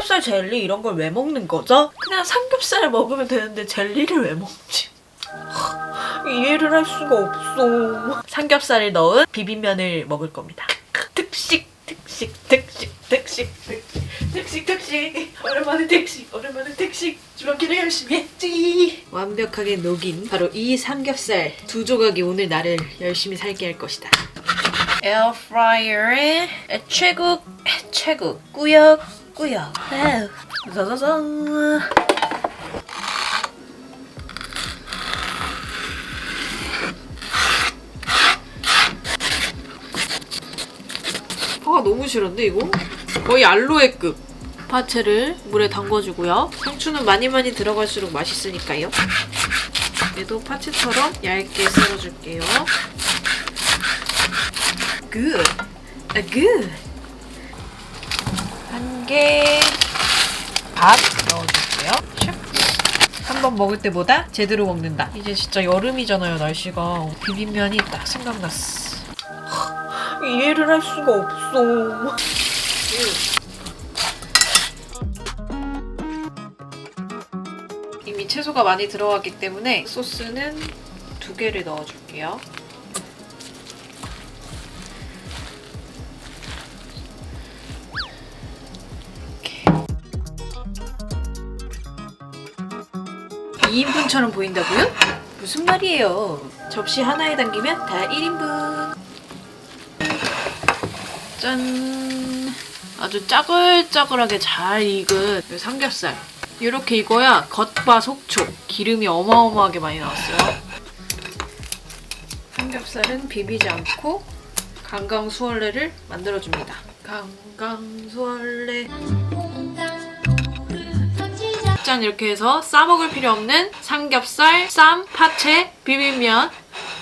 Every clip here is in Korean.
삼겹살 젤리 이런 걸 왜 먹는 거죠? 그냥 삼겹살을 먹으면 되는데 젤리를 왜 먹지? 이해를 할 수가 없어. 삼겹살을 넣은 비빔면을 먹을 겁니다. 특식, 특식, 특식, 특식, 특식, 특식. 오랜만에 특식, 오랜만에 특식. 주먹기를 열심히 했지. 완벽하게 녹인 바로 이 삼겹살 두 조각이 오늘 나를 열심히 살게 할 것이다. 에어프라이어에 최국, 최국, 꾸역, 꾸역. 아우, 짜자잔. 파가 너무 싫은데 이거? 거의 알로에급 파채를 물에 담궈주고요 상추는 많이 많이 들어갈수록 맛있으니까요 얘도 파채처럼 얇게 썰어줄게요 굿! 아, 굿! 한개밥 넣어줄게요 한 번 먹을 때보다 제대로 먹는다 이제 진짜 여름이잖아요 날씨가 비빔면이 딱 생각났어 이해를 할 수가 없어. 이미 채소가 많이 들어갔기 때문에 소스는 두 개를 넣어줄게요. 2인분처럼 보인다고요? 무슨 말이에요? 접시 하나에 담기면 다 1인분. 짠! 아주 짜글짜글하게 잘 익은 이 삼겹살. 이렇게 익어야 겉바 속촉. 기름이 어마어마하게 많이 나왔어요. 삼겹살은 비비지 않고 강강수월래를 만들어줍니다. 강강수월래. 짠 이렇게 해서 싸먹을 필요 없는 삼겹살, 쌈, 파채, 비빔면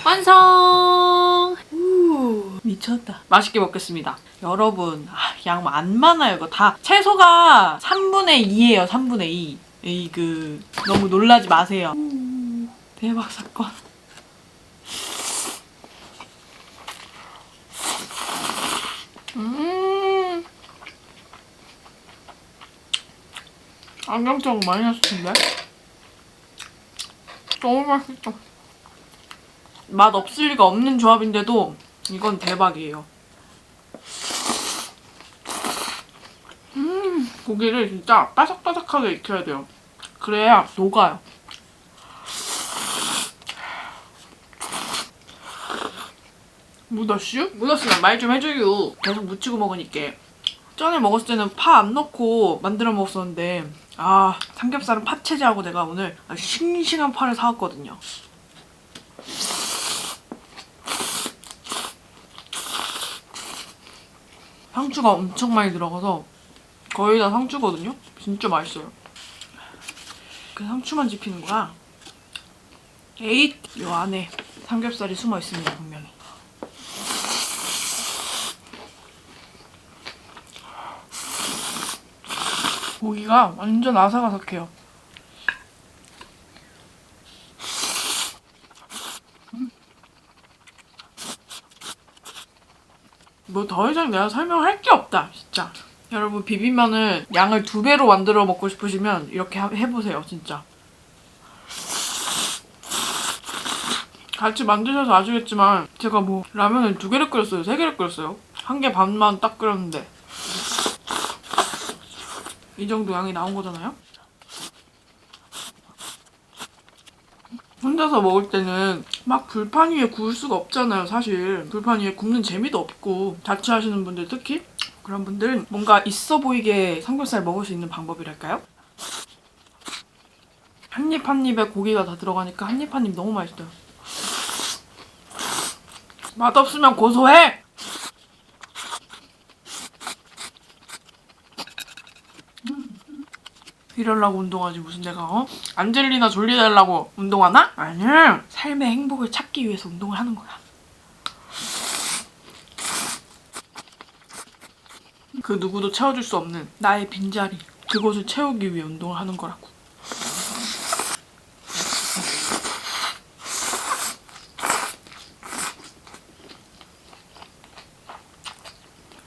완성! 우, 미쳤다. 맛있게 먹겠습니다. 여러분, 아, 양 안 많아요. 이거 다 채소가 3분의 2예요. 3분의 2. 이그 너무 놀라지 마세요. 우, 대박 사건. 났을 텐데. 너무 맛있어. 맛 없을 리가 없는 조합인데도 이건 대박이에요. 음, 고기를 진짜 바삭바삭하게 익혀야 돼요. 그래야 녹아요. 묻었슈? 묻었으면 말좀 해줘요. 계속 묻히고 먹으니까. 전에 먹었을 때는 파 안 넣고 만들어 먹었었는데 아 삼겹살은 파채지하고 내가 오늘 싱싱한 파를 사왔거든요. 상추가 엄청 많이 들어가서 거의 다 상추거든요. 진짜 맛있어요. 그 상추만 집히는 거야. 에잇! 요 안에 삼겹살이 숨어 있습니다, 분명히. 고기가 완전 아삭아삭해요. 뭐 더 이상 내가 설명할 게 없다, 진짜. 여러분 비빔면을 양을 두 배로 만들어 먹고 싶으시면 이렇게 하- 해보세요, 진짜. 같이 만드셔서 아시겠지만 제가 뭐 라면을 두 개를 끓였어요, 세 개를 끓였어요. 한 개 반만 딱 끓였는데 이 정도 양이 나온 거잖아요. 혼자서 먹을 때는 막 불판 위에 구울 수가 없잖아요, 사실. 불판 위에 굽는 재미도 없고 자취하시는 분들 특히 그런 분들은 뭔가 있어 보이게 삼겹살 먹을 수 있는 방법이랄까요? 한 입 한 입에 고기가 다 들어가니까 한 입 한 입 너무 맛있어요. 맛없으면 고소해! 이러려고 운동하지. 무슨 내가 어? 안젤리나 졸리 달라고 운동하나? 아니 삶의 행복을 찾기 위해서 운동을 하는 거야. 그 누구도 채워줄 수 없는 나의 빈자리. 그곳을 채우기 위해 운동을 하는 거라고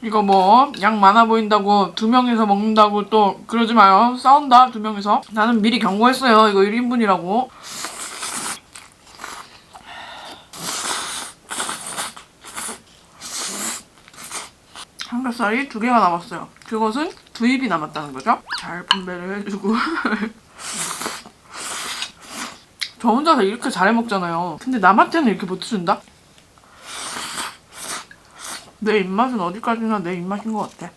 이거 뭐 양 많아 보인다고 두 명이서 먹는다고 또 그러지 마요. 싸운다 두 명이서. 나는 미리 경고했어요. 이거 1인분이라고. 삼겹살이 두 개가 남았어요. 그것은 두 입이 남았다는 거죠. 잘 분배를 해주고. 저 혼자서 이렇게 잘해 먹잖아요. 근데 남한테는 이렇게 못 해준다? 내 입맛은 어디까지나 내 입맛인 것 같아.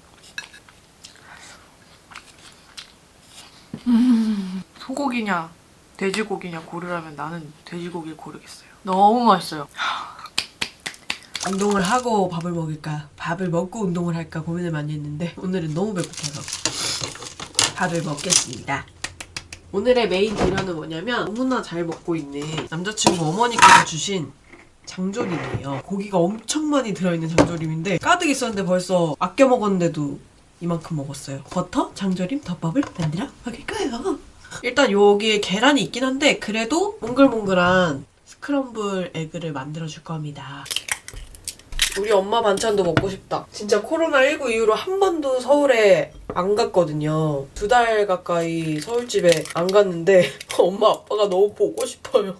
음, 소고기냐 돼지고기냐 고르라면 나는 돼지고기를 고르겠어요. 너무 맛있어요. 운동을 하고 밥을 먹을까 밥을 먹고 운동을 할까 고민을 많이 했는데 오늘은 너무 배고파서 밥을 먹겠습니다 오늘의 메인 디너는 뭐냐면 너무나 잘 먹고 있는 남자친구 어머니께서 주신 장조림이에요 고기가 엄청 많이 들어있는 장조림인데 가득 있었는데 벌써 아껴 먹었는데도 이만큼 먹었어요 버터 장조림 덮밥을 만들어 먹을 거예요 일단 여기에 계란이 있긴 한데 그래도 몽글몽글한 스크럼블 에그를 만들어 줄 겁니다 우리 엄마 반찬도 먹고 싶다. 진짜 코로나19 이후로 한 번도 서울에 안 갔거든요. 두 달 가까이 서울집에 안 갔는데 엄마 아빠가 너무 보고 싶어요.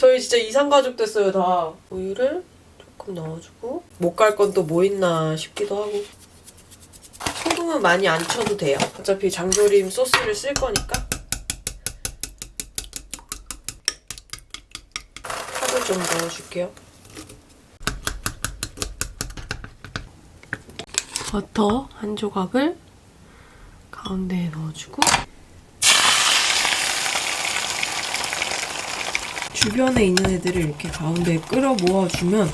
저희 진짜 이상가족 됐어요, 다. 우유를 조금 넣어주고 못 갈 건 또 뭐 있나 싶기도 하고 소금은 많이 안 쳐도 돼요. 어차피 장조림 소스를 쓸 거니까 파도 좀 넣어줄게요. 버터 한 조각을 가운데에 넣어주고 주변에 있는 애들을 이렇게 가운데에 끌어 모아주면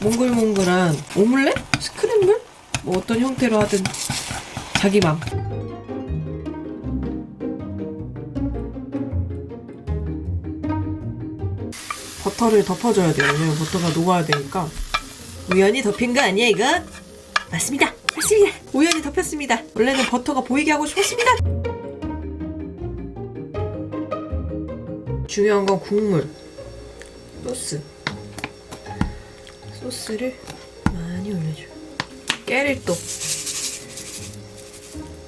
몽글몽글한 오믈렛? 스크램블? 뭐 어떤 형태로 하든 자기 맘 버터를 덮어줘야 돼요 왜냐면 버터가 녹아야 되니까 우연히 덮인 거 아니야 이거? 맞습니다. 맞습니다. 우연히 덮였습니다. 원래는 버터가 보이게 하고 싶었습니다. 중요한 건 국물. 소스. 소스를 많이 올려줘. 깨를 또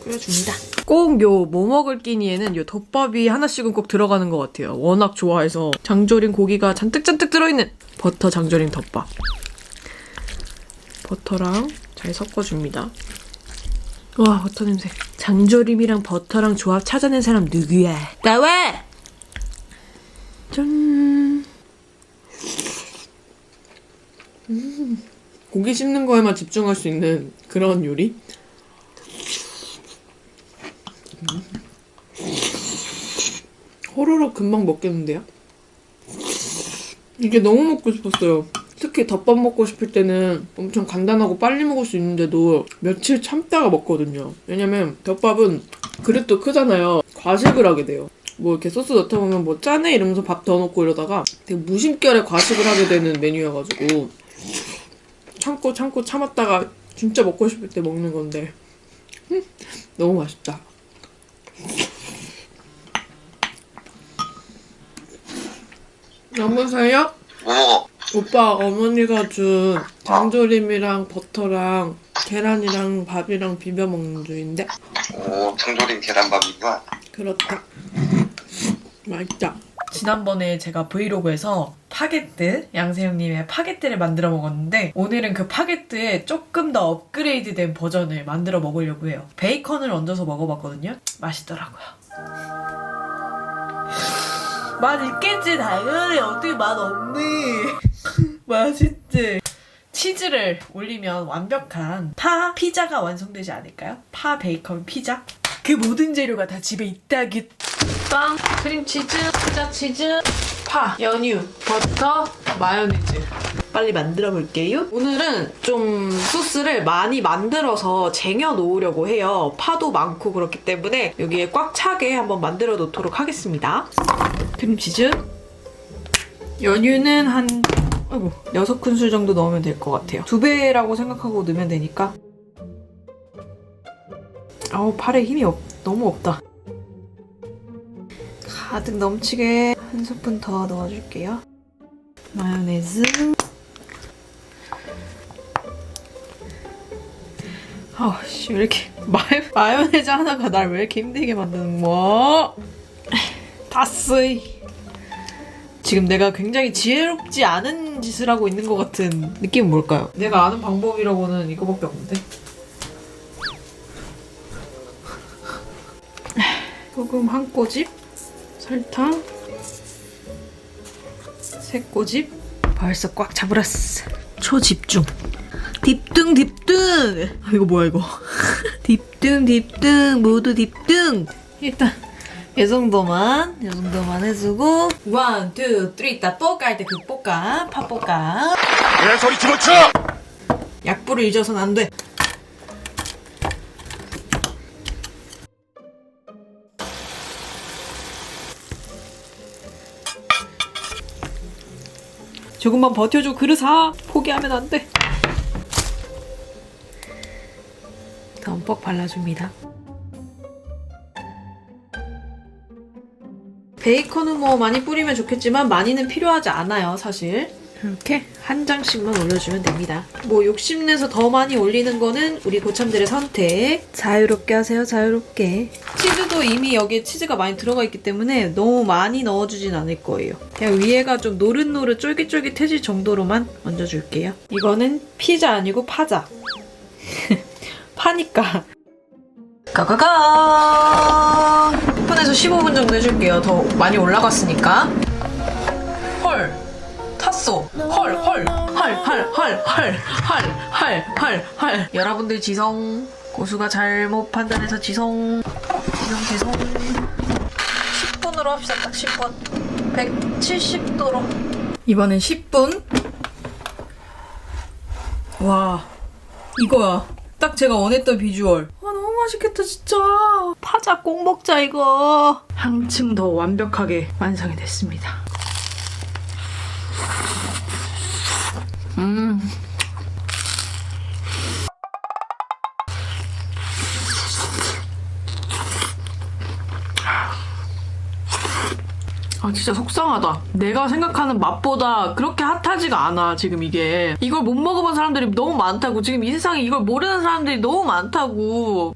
끓여줍니다. 꼭 요 뭐 먹을 끼니에는 요 덮밥이 하나씩은 꼭 들어가는 것 같아요. 워낙 좋아해서 장조림 고기가 잔뜩잔뜩 들어있는 버터 장조림 덮밥. 버터랑 잘 섞어줍니다. 와 버터 냄새. 장조림이랑 버터랑 조합 찾아낸 사람 누구야? 나와! 짠. 음, 고기 씹는 거에만 집중할 수 있는 그런 요리? 음. 호로록 금방 먹겠는데요? 이게 너무 먹고 싶었어요. 특히 덮밥 먹고 싶을 때는 엄청 간단하고 빨리 먹을 수 있는데도 며칠 참다가 먹거든요. 왜냐면 덮밥은 그릇도 크잖아요. 과식을 하게 돼요. 뭐 이렇게 소스 넣다 보면 뭐 짜네 이러면서 밥 더 넣고 이러다가 되게 무심결에 과식을 하게 되는 메뉴여가지고 참고 참고 참았다가 진짜 먹고 싶을 때 먹는 건데 음, 너무 맛있다. 여보세요? 뭐? 오빠 어머니가 준 장조림이랑 버터랑 계란이랑 밥이랑 비벼 먹는 중인데 오, 장조림 계란밥이구나. 그렇다. 맛있다. 지난번에 제가 브이로그에서 파게뜨, 양세형님의 파게뜨를 만들어 먹었는데 오늘은 그 파게뜨의 조금 더 업그레이드 된 버전을 만들어 먹으려고 해요. 베이컨을 얹어서 먹어봤거든요. 맛있더라고요. 맛 있겠지 당연히 어떻게 맛 없니? 맛있지? 치즈를 올리면 완벽한 파 피자가 완성되지 않을까요? 파 베이컨 피자? 그 모든 재료가 다 집에 있다기 빵, 크림치즈, 피자 치즈, 파, 연유, 버터, 마요네즈. 빨리 만들어 볼게요. 오늘은 좀 소스를 많이 만들어서 쟁여 놓으려고 해요. 파도 많고 그렇기 때문에 여기에 꽉 차게 한번 만들어 놓도록 하겠습니다. 크림치즈. 연유는 한 아이고, 6큰술 정도 넣으면 될 것 같아요. 두 배라고 생각하고 넣으면 되니까. 아우, 팔에 힘이 없, 너무 없다. 가득 넘치게 한 스푼 더 넣어줄게요. 마요네즈. 아씨 왜 이렇게 마요, 마요네즈 하나가 날 왜 이렇게 힘들게 만드는 거야? 다 쓰이. 지금 내가 굉장히 지혜롭지 않은 짓을 하고 있는 것 같은 느낌은 뭘까요? 내가 아는 방법이라고는 이거밖에 없는데. 소금 한 꼬집, 설탕, 세 꼬집. 벌써 꽉 잡으랬어. 초집중. 딥등 딥등. 아, 이거 뭐야 이거? 딥등 딥등 모두 딥등. 일단 이 정도만 이 정도만 해주고 원, 투, 쓰리 다 뽀까할 때그 뽀까 팥뽀까 내 소리 집어쳐! 약불을 잊어서는 안 돼. 조금만 버텨줘 그릇아 포기하면 안 돼. 덤뻑 발라줍니다. 베이컨은 뭐 많이 뿌리면 좋겠지만 많이는 필요하지 않아요, 사실. 이렇게 한 장씩만 올려주면 됩니다. 뭐 욕심내서 더 많이 올리는 거는 우리 고참들의 선택. 자유롭게 하세요, 자유롭게. 치즈도 이미 여기에 치즈가 많이 들어가 있기 때문에 너무 많이 넣어주진 않을 거예요. 그냥 위에가 좀 노릇노릇 쫄깃쫄깃해질 정도로만 얹어줄게요. 이거는 피자 아니고 파자. 파니까. 가가가! 10분에서 15분 정도 해줄게요. 더 많이 올라갔으니까. 헐! 탔어! 헐! 헐! 헐! 헐! 헐! 헐! 헐! 헐! 헐! 헐! 여러분들 지성. 고수가 잘못 판단해서 지성. 지성, 지성. 10분으로 합시다. 딱 10분. 170도로. 이번엔 10분. 와. 이거야. 딱 제가 원했던 비주얼. 아, 너무 맛있겠다, 진짜. 파자 꼭 먹자, 이거. 한층 더 완벽하게 완성이 됐습니다. 음. 아 진짜 속상하다. 내가 생각하는 맛보다 그렇게 핫하지가 않아 지금 이게. 이걸 못 먹어본 사람들이 너무 많다고. 지금 이 세상에 이걸 모르는 사람들이 너무 많다고.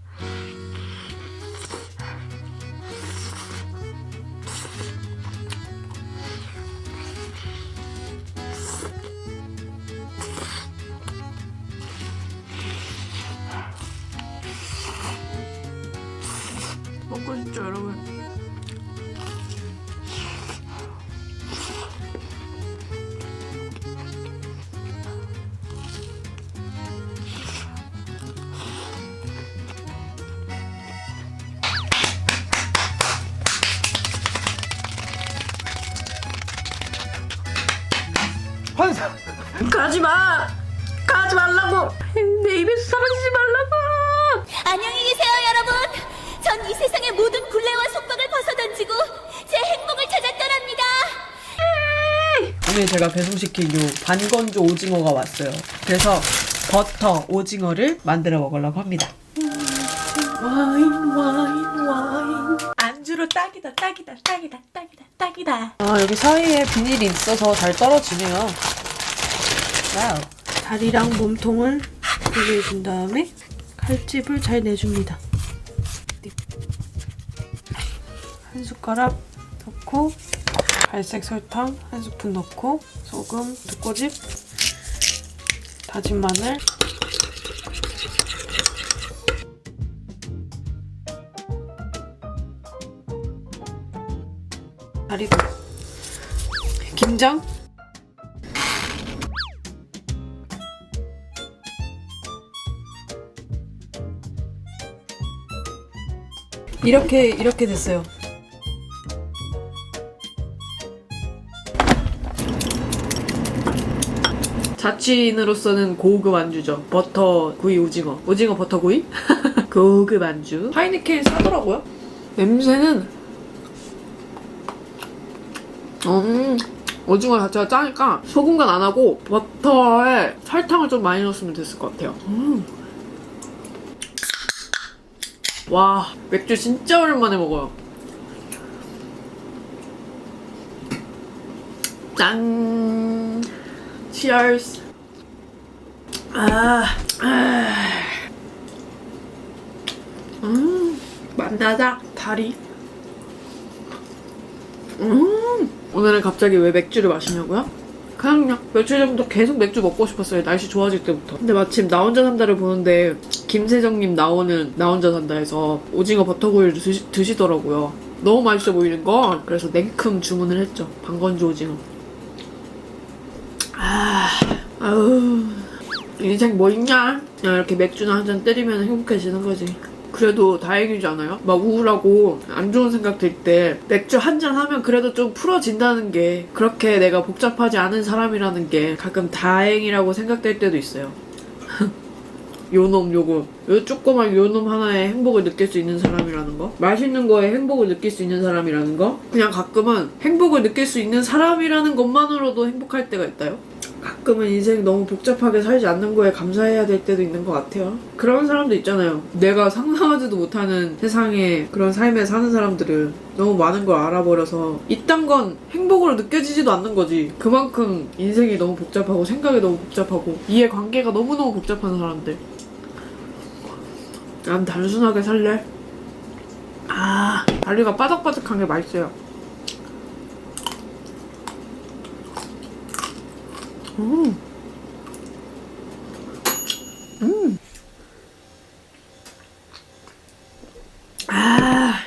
환상. 가지 마. 가지 말라고. 내 입에서 사라지지 말라고. 안녕히 계세요, 여러분. 전 이 세상의 모든 굴레와 속박을 벗어던지고 제 행복을 찾아 떠납니다. 오늘 제가 배송시킨 요 반건조 오징어가 왔어요. 그래서 버터 오징어를 만들어 먹으려고 합니다. 와인 와인 와인 안주로 딱이다 딱이다 딱이다 딱 딱이다. 아 여기 사이에 비닐이 있어서 잘 떨어지네요. 와우. 다리랑 몸통을 분리해준 다음에 칼집을 잘 내줍니다. 한 숟가락 넣고 갈색 설탕 한 스푼 넣고 소금 두 꼬집 다진 마늘 다리도 김장 이렇게 이렇게 됐어요. 자취인으로서는 고급 안주죠. 버터 구이 오징어. 오징어 버터 구이? 고급 안주. 하이니켄 싸더라고요. 냄새는 음, 오징어 자체가 짜니까 소금 간 안 하고 버터에 설탕을 좀 많이 넣었으면 됐을 것 같아요. 음. 와, 맥주 진짜 오랜만에 먹어요. 짠! Cheers! 아, 아. 만나자 다리 음 오늘은 갑자기 왜 맥주를 마시냐고요? 그냥요. 며칠 전부터 계속 맥주 먹고 싶었어요. 날씨 좋아질 때부터. 근데 마침 나 혼자 산다를 보는데 김세정님 나오는 나 혼자 산다에서 오징어 버터구이를 드시, 드시더라고요. 너무 맛있어 보이는 거 그래서 냉큼 주문을 했죠. 방건조 오징어. 아 아우 인생 뭐 있냐? 그냥 이렇게 맥주나 한 잔 때리면 행복해지는 거지. 그래도 다행이지 않아요? 막 우울하고 안 좋은 생각 들 때 맥주 한 잔 하면 그래도 좀 풀어진다는 게 그렇게 내가 복잡하지 않은 사람이라는 게 가끔 다행이라고 생각될 때도 있어요. 요놈 요거 요 조그만 요놈 하나에 행복을 느낄 수 있는 사람이라는 거 맛있는 거에 행복을 느낄 수 있는 사람이라는 거 그냥 가끔은 행복을 느낄 수 있는 사람이라는 것만으로도 행복할 때가 있다요 가끔은 인생 너무 복잡하게 살지 않는 거에 감사해야 될 때도 있는 것 같아요 그런 사람도 있잖아요 내가 상상하지도 못하는 세상에 그런 삶에 사는 사람들은 너무 많은 걸 알아버려서 이딴 건 행복으로 느껴지지도 않는 거지 그만큼 인생이 너무 복잡하고 생각이 너무 복잡하고 이해 관계가 너무너무 복잡한 사람들 난 단순하게 살래. 아, 달리가 바삭바삭한 게 맛있어요. 음. 음. 아.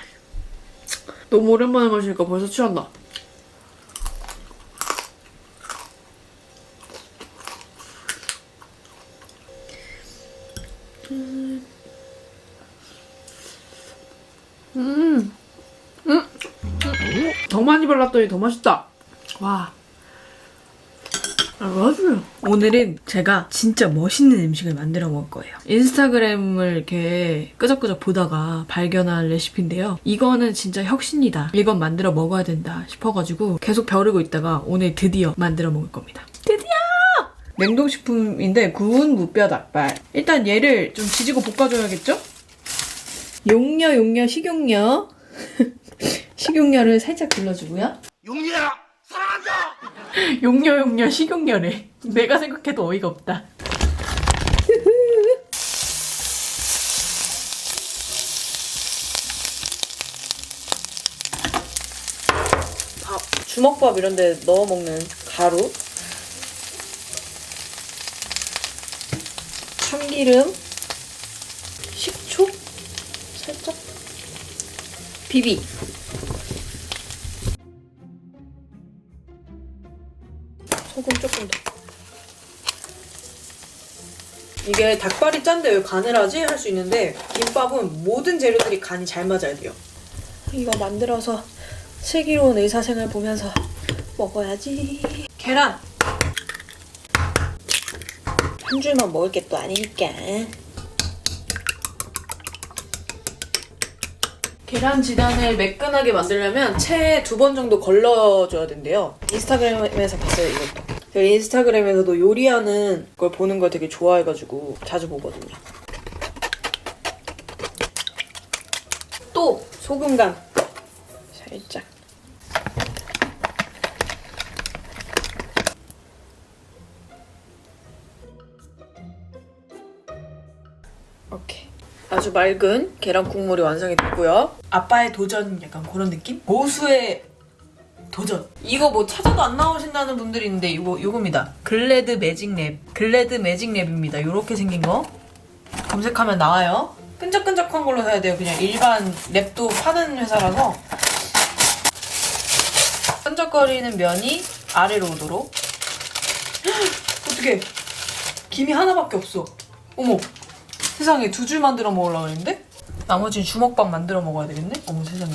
너무 오랜만에 마시니까 벌써 취한다. 더 많이 발랐더니 더 맛있다. 와. 아, 맛있어요. 오늘은 제가 진짜 멋있는 음식을 만들어 먹을 거예요. 인스타그램을 이렇게 끄적끄적 보다가 발견한 레시피인데요. 이거는 진짜 혁신이다. 이건 만들어 먹어야 된다 싶어가지고 계속 벼르고 있다가 오늘 드디어 만들어 먹을 겁니다. 드디어! 냉동식품인데 구운 무뼈 닭발. 일단 얘를 좀 지지고 볶아줘야겠죠? 용녀, 용녀, 식용녀. 식용녀를 살짝 둘러주고요. 사랑한다. 용녀 용녀 식용녀래. 내가 생각해도 어이가 없다. 밥, 주먹밥 이런 데 넣어 먹는 가루. 참기름. 식초. 살짝. 비비. 소금 조금 더. 이게 닭발이 짠데 왜 간을 하지? 할 수 있는데 김밥은 모든 재료들이 간이 잘 맞아야 돼요. 이거 만들어서 슬기로운 의사생활 보면서 먹어야지. 계란! 한 줄만 먹을 게 또 아니니까. 계란 지단을 매끈하게 만들려면 채두번 정도 걸러줘야 된대요. 인스타그램에서 봤어요, 이것도. 제가 인스타그램에서도 요리하는 걸 보는 걸 되게 좋아해가지고 자주 보거든요. 또 소금 간 살짝. 아주 맑은 계란 국물이 완성이 됐고요. 아빠의 도전 약간 그런 느낌? 고수의 도전. 이거 뭐 찾아도 안 나오신다는 분들이 있는데 이거 요겁니다. 글래드 매직 랩. 글래드 매직 랩입니다. 요렇게 생긴 거. 검색하면 나와요. 끈적끈적한 걸로 사야 돼요. 그냥 일반 랩도 파는 회사라서. 끈적거리는 면이 아래로 오도록. 어떻게? 김이 하나밖에 없어. 어머. 세상에 두 줄 만들어 먹으려고 했는데? 나머지는 주먹밥 만들어 먹어야 되겠네? 어머 세상에.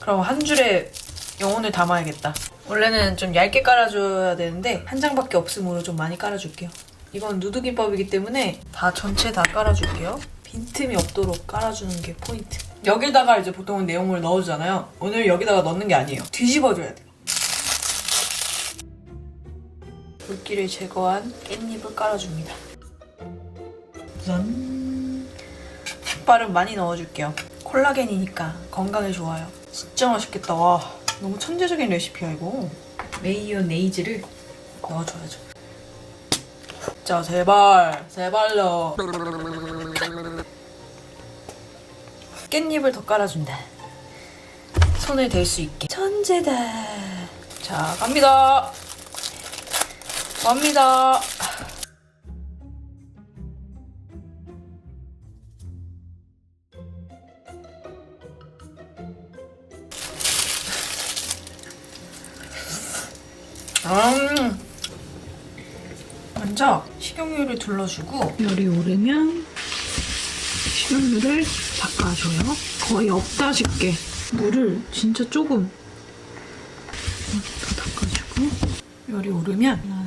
그럼 한 줄에 영혼을 담아야겠다. 원래는 좀 얇게 깔아줘야 되는데 한 장밖에 없으므로 좀 많이 깔아줄게요. 이건 누드김밥이기 때문에 다 전체 다 깔아줄게요. 빈틈이 없도록 깔아주는 게 포인트. 여기다가 이제 보통은 내용물 넣어주잖아요. 오늘 여기다가 넣는 게 아니에요. 뒤집어줘야 돼요. 물기를 제거한 깻잎을 깔아줍니다. 짠. 닭발은 많이 넣어줄게요. 콜라겐이니까 건강에 좋아요. 진짜 맛있겠다. 와, 너무 천재적인 레시피야 이거. 메이오네이즈를 넣어줘야죠. 자, 제발, 제발요. 깻잎을 더 깔아준다. 손을 댈 수 있게. 천재다. 자, 갑니다. 갑니다. 둘러주고 열이 오르면 식용유를 닦아줘요. 거의 없다시게 물을 진짜 조금 더 닦아주고 열이 오르면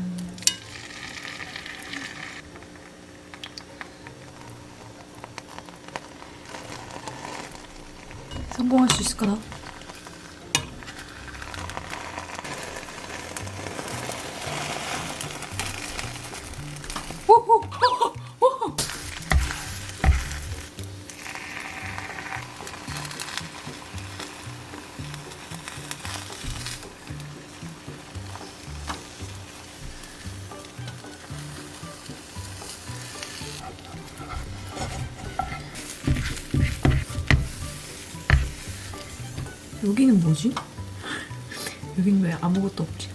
성공할 수 있을까나? 여기는 뭐지? 여긴 왜 아무것도 없지?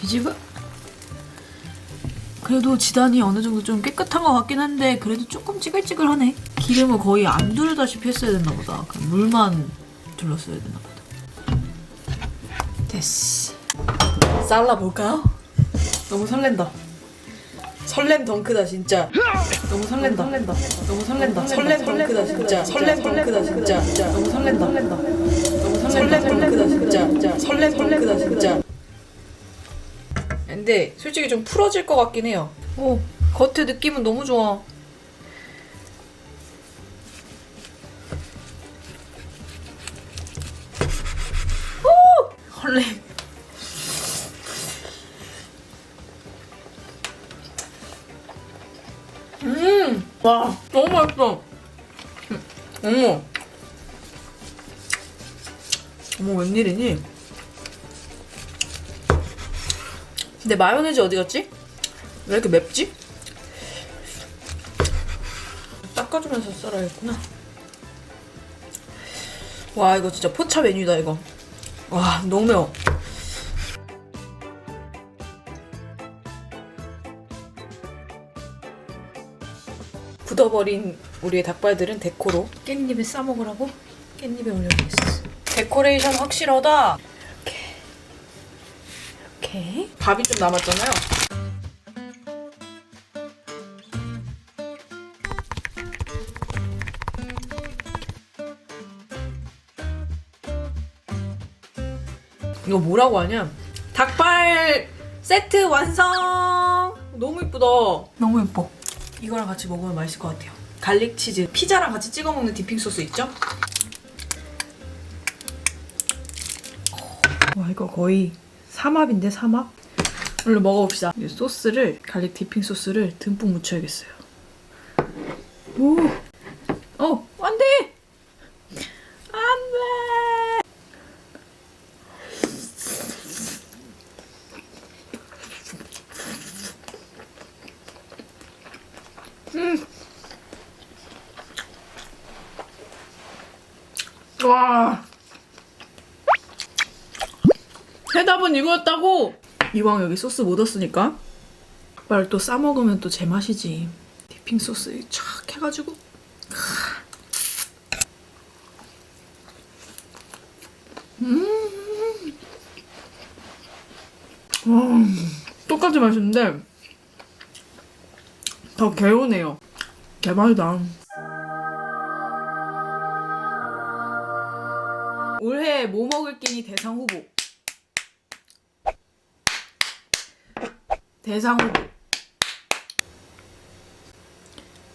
뒤집어? 그래도 지단이 어느 정도 좀 깨끗한 것 같긴 한데 그래도 조금 찌글찌글하네. 기름을 거의 안 두르다시피 했어야 됐나 보다. 물만 둘렀어야 됐나 보다. 됐어. 잘라볼까요? 너무 설렌다. 설렘 덩크다 진짜. 너무 설렌다. 설렌다. 너무 설렌다. 설렘 덩크다 진짜. 설렘 덩크다 진짜. 너무 설렌다. 설렌다. 너무 설렘 덩크다 진짜. 진짜. 설렘 덩크다 진짜. 근데 솔직히 좀 풀어질 것 같긴 해요. 오, 겉에 느낌은 너무 좋아. 근데 마요네즈 어디 갔지? 왜 이렇게 맵지? 닦아주면서 썰어야겠구나. 와, 이거 진짜 포차 메뉴다, 이거. 와, 너무 매워. 굳어버린 우리의 닭발들은 데코로 깻잎에 싸먹으라고 깻잎에 올려주겠어. 데코레이션 확실하다. 이렇게. 밥이 좀 남았잖아요. 이거 뭐라고 하냐? 닭발 세트 완성! 너무 예쁘다. 너무 예뻐. 이거랑 같이 먹으면 맛있을 것 같아요. 갈릭 치즈. 피자랑 같이 찍어 먹는 디핑 소스 있죠? 와 이거 거의 삼합인데 삼합? 얼른 먹어봅시다. 이 소스를 갈릭 디핑 소스를 듬뿍 묻혀야겠어요. 오, 어 안돼, 안돼. 와. 해답은 이거였다고! 이왕 여기 소스 묻었으니까 닭발 또 싸먹으면 또 제맛이지. 디핑 소스 촥 해가지고. 음. 와, 똑같이 맛있는데 더 개운해요. 대박이다. 올해 뭐 먹을 끼니 대상 후보 대상 후보.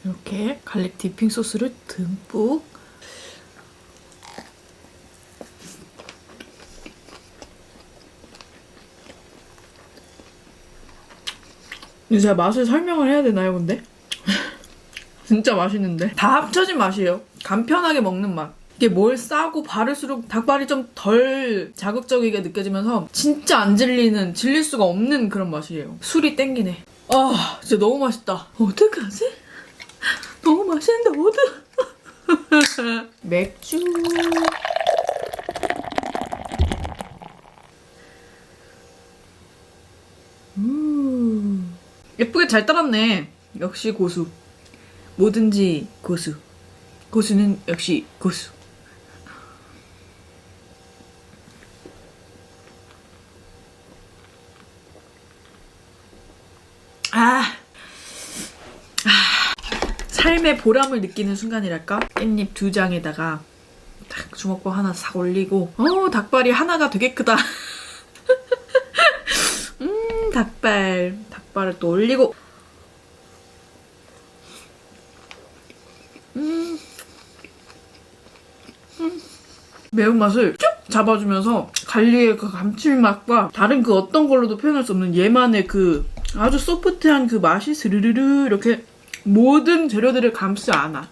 이렇게 갈릭 디핑 소스를 듬뿍. 이제 제가 맛을 설명을 해야 되나요 근데? 진짜 맛있는데? 다 합쳐진 맛이에요. 간편하게 먹는 맛 이게 뭘 싸고 바를수록 닭발이 좀 덜 자극적이게 느껴지면서 진짜 안 질리는 질릴 수가 없는 그런 맛이에요 술이 땡기네 아 진짜 너무 맛있다 어떡하지? 너무 맛있는데 어떡 맥주. 음. 예쁘게 잘 따랐네. 역시 고수. 뭐든지 고수. 고수는 역시 고수. 아. 삶의 보람을 느끼는 순간이랄까? 깻잎 두 장에다가 딱 주먹밥 하나 싹 올리고 어 닭발이 하나가 되게 크다 음 닭발 닭발을 또 올리고 음, 음. 매운맛을 쭉 잡아주면서 갈리의 그 감칠맛과 다른 그 어떤 걸로도 표현할 수 없는 얘만의 그 아주 소프트한 그 맛이 스르르르 이렇게 모든 재료들을 감싸 안아.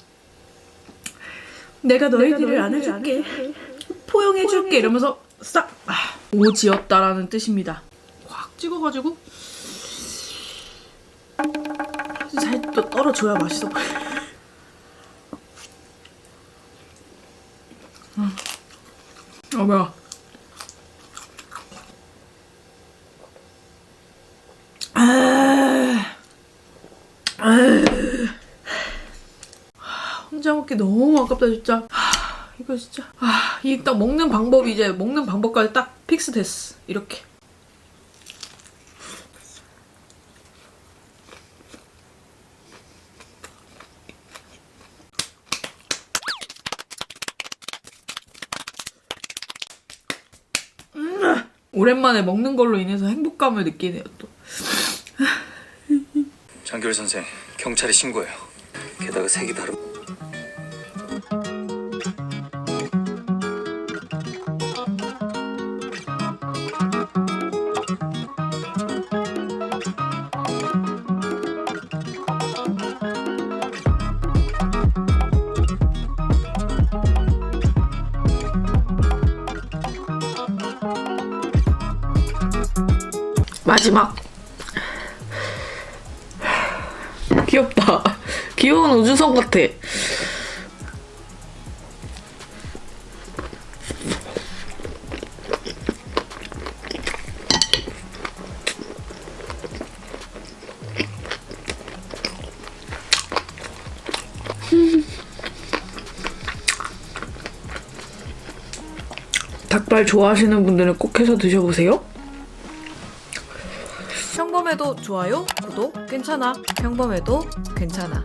내가 너희들을 안아줄게. 포용해줄게. 이러면서 싹 아, 오지었다라는 뜻입니다. 확 찍어가지고 잘 또 떨어줘야 맛있어. 음. 어 뭐야? 아. 혼자 먹기 너무 아깝다 진짜. 하, 이거 진짜. 아, 이딱 먹는 방법이 이제 먹는 방법까지 딱 픽스 됐어. 이렇게. 음, 오랜만에 먹는 걸로 인해서 행복감을 느끼네요 또. 장교리 선생, 경찰에 신고해요. 게다가 색이 다르. 마지막. 귀엽다. 귀여운 우주선 같아. 닭발 좋아하시는 분들은 꼭 해서 드셔보세요. 평범해도 좋아요, 구독 괜찮아. 평범해도 괜찮아.